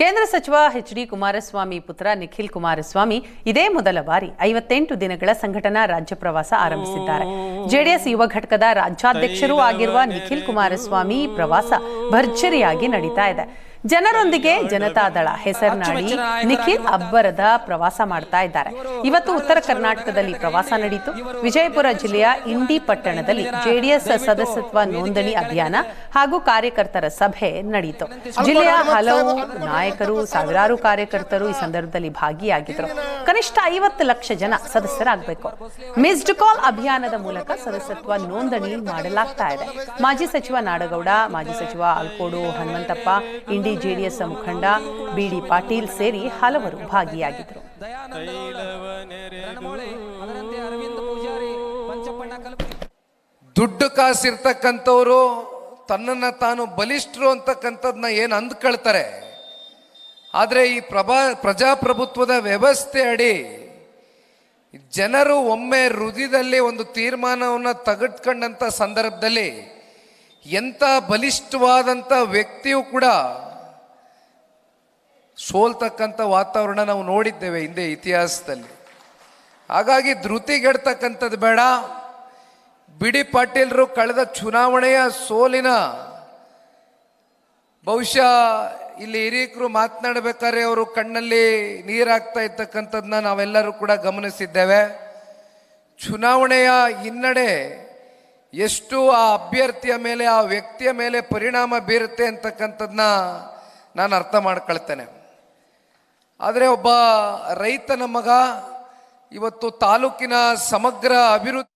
ಕೇಂದ್ರ ಸಚಿವ H D Kumaraswamy ಪುತ್ರ ನಿಖಿಲ್ ಕುಮಾರಸ್ವಾಮಿ ಇದೇ ಮೊದಲ ಬಾರಿ ಐವತ್ತೆಂಟು ದಿನಗಳ ಸಂಘಟನಾ ರಾಜ್ಯ ಪ್ರವಾಸ ಆರಂಭಿಸಿದ್ದಾರೆ. ಜೆಡಿಎಸ್ ಯುವ ಘಟಕದ ರಾಜ್ಯಾಧ್ಯಕ್ಷರೂ ಆಗಿರುವ ನಿಖಿಲ್ ಕುಮಾರಸ್ವಾಮಿ ಪ್ರವಾಸ ಭರ್ಜರಿಯಾಗಿ ನಡೀತಾ ಇದೆ. ಜನರೊಂದಿಗೆ ಜನತಾ ದಳ ಹೆಸರಿನಾಡಿ ನಿಖಿಲ್ ಅಬ್ಬರದ ಪ್ರವಾಸ ಮಾಡ್ತಾ ಇದ್ದಾರೆ. ಇವತ್ತು ಉತ್ತರ ಕರ್ನಾಟಕದಲ್ಲಿ ಪ್ರವಾಸ ನಡೆಯಿತು ವಿಜಯಪುರ ಜಿಲ್ಲೆಯ ಇಂಡಿ ಪಟ್ಟಣದಲ್ಲಿ ಜೆಡಿಎಸ್ ಸದಸ್ಯತ್ವ ನೋಂದಣಿ ಅಭಿಯಾನ ಹಾಗೂ ಕಾರ್ಯಕರ್ತರ ಸಭೆ ನಡೆಯಿತು ಜಿಲ್ಲೆಯ ಹಲವು ನಾಯಕರು, ಸಾವಿರಾರು ಕಾರ್ಯಕರ್ತರು ಈ ಸಂದರ್ಭದಲ್ಲಿ ಭಾಗಿಯಾಗಿದ್ದರು. ಕನಿಷ್ಠ ಐವತ್ತು ಲಕ್ಷ ಜನ ಸದಸ್ಯರಾಗಬೇಕು. ಮಿಸ್ಡ್ ಕಾಲ್ ಅಭಿಯಾನದ ಮೂಲಕ ಸದಸ್ಯತ್ವ ನೋಂದಣಿ ಮಾಡಲಾಗ್ತಾ ಇದೆ. ಮಾಜಿ ಸಚಿವ ನಾಡಗೌಡ, ಮಾಜಿ ಸಚಿವ ಅಲ್ಕೋಡು ಹನುಮಂತಪ್ಪ ಇಂಡಿ ಜೆಡಿಎಸ್ ಮುಖಂಡ ಬಿಡಿ ಪಾಟೀಲ್ ಸೇರಿ ಹಲವರು ಭಾಗಿಯಾಗಿದ್ದರು. ದುಡ್ಡು ಕಾಸಿರ್ತಕ್ಕಂಥವ್ರು ತನ್ನನ್ನು ತಾನು ಬಲಿಷ್ಠರು ಅಂತಕ್ಕಂಥದ್ದನ್ನ ಏನು ಅಂದ್ಕೊಳ್ತಾರೆ? ಆದರೆ ಈ ಪ್ರಭಾ, ಪ್ರಜಾಪ್ರಭುತ್ವದ ವ್ಯವಸ್ಥೆ ಅಡಿ ಜನರು ಒಮ್ಮೆ ಹೃದಯದಲ್ಲಿ ಒಂದು ತೀರ್ಮಾನವನ್ನು ತಗಟ್ಕೊಂಡಂಥ ಸಂದರ್ಭದಲ್ಲಿ ಎಂಥ ಬಲಿಷ್ಠವಾದಂಥ ವ್ಯಕ್ತಿಯೂ ಕೂಡ ಸೋಲ್ತಕ್ಕಂಥ ವಾತಾವರಣ ನಾವು ನೋಡಿದ್ದೇವೆ ಹಿಂದೆ ಇತಿಹಾಸದಲ್ಲಿ. ಹಾಗಾಗಿ ಧೃತಿಗೆಡ್ತಕ್ಕಂಥದ್ದು ಬೇಡ. ಬಿಡಿ ಪಾಟೀಲ್ರು ಕಳೆದ ಚುನಾವಣೆಯ ಸೋಲಿನ ಬಹುಶಃ ಇಲ್ಲಿ ಹಿರಿಯಕರು ಮಾತನಾಡಬೇಕಾದ್ರೆ ಅವರು ಕಣ್ಣಲ್ಲಿ ನೀರಾಗ್ತಾ ಇರ್ತಕ್ಕಂಥದ್ದನ್ನ ನಾವೆಲ್ಲರೂ ಕೂಡ ಗಮನಿಸಿದ್ದೇವೆ. ಚುನಾವಣೆಯ ಹಿನ್ನಡೆ ಎಷ್ಟು ಆ ಅಭ್ಯರ್ಥಿಯ ಮೇಲೆ, ಆ ವ್ಯಕ್ತಿಯ ಮೇಲೆ ಪರಿಣಾಮ ಬೀರುತ್ತೆ ಅಂತಕ್ಕಂಥದ್ದನ್ನ ನಾನು ಅರ್ಥ ಮಾಡ್ಕೊಳ್ತೇನೆ. ಆದರೆ ಒಬ್ಬ ರೈತನ ಮಗ ಇವತ್ತು ತಾಲೂಕಿನ ಸಮಗ್ರ ಅಭಿವೃದ್ಧಿ